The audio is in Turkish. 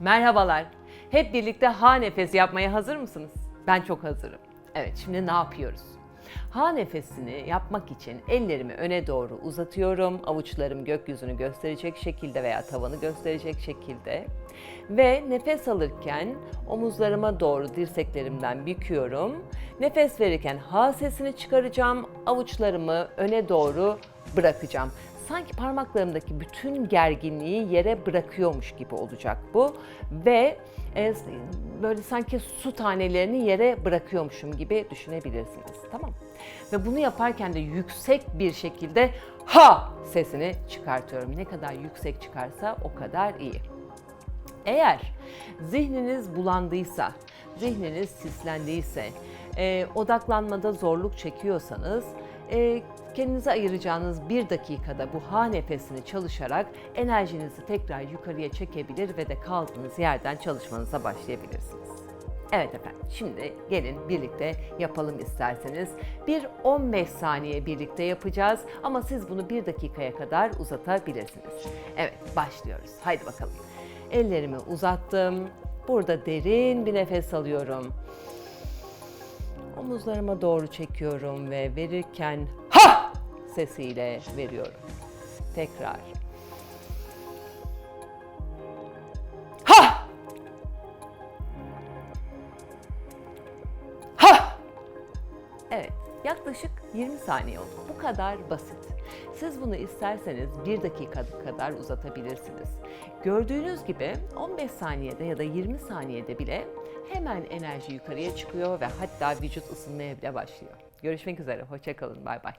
Merhabalar. Hep birlikte ha nefesi yapmaya hazır mısınız? Ben çok hazırım. Evet, şimdi ne yapıyoruz? Ha nefesini yapmak için ellerimi öne doğru uzatıyorum. Avuçlarım gökyüzünü gösterecek şekilde veya tavanı gösterecek şekilde. Ve nefes alırken omuzlarıma doğru dirseklerimden büküyorum. Nefes verirken ha sesini çıkaracağım. Avuçlarımı öne doğru bırakacağım sanki parmaklarımdaki bütün gerginliği yere bırakıyormuş gibi olacak bu ve e, böyle sanki su tanelerini yere bırakıyormuşum gibi düşünebilirsiniz. Tamam Ve bunu yaparken de yüksek bir şekilde ha sesini çıkartıyorum. Ne kadar yüksek çıkarsa o kadar iyi. Eğer zihniniz bulandıysa, zihniniz sislendiyse, e, odaklanmada zorluk çekiyorsanız e, kendinize ayıracağınız bir dakikada bu ha nefesini çalışarak enerjinizi tekrar yukarıya çekebilir ve de kaldığınız yerden çalışmanıza başlayabilirsiniz. Evet efendim, şimdi gelin birlikte yapalım isterseniz. Bir 15 saniye birlikte yapacağız ama siz bunu bir dakikaya kadar uzatabilirsiniz. Evet, başlıyoruz. Haydi bakalım. Ellerimi uzattım. Burada derin bir nefes alıyorum. Omuzlarıma doğru çekiyorum ve verirken sesiyle veriyorum. Tekrar. Ha! Ha! Evet, yaklaşık 20 saniye oldu. Bu kadar basit. Siz bunu isterseniz 1 dakika kadar uzatabilirsiniz. Gördüğünüz gibi 15 saniyede ya da 20 saniyede bile hemen enerji yukarıya çıkıyor ve hatta vücut ısınmaya bile başlıyor. Görüşmek üzere, hoşçakalın, bay bay.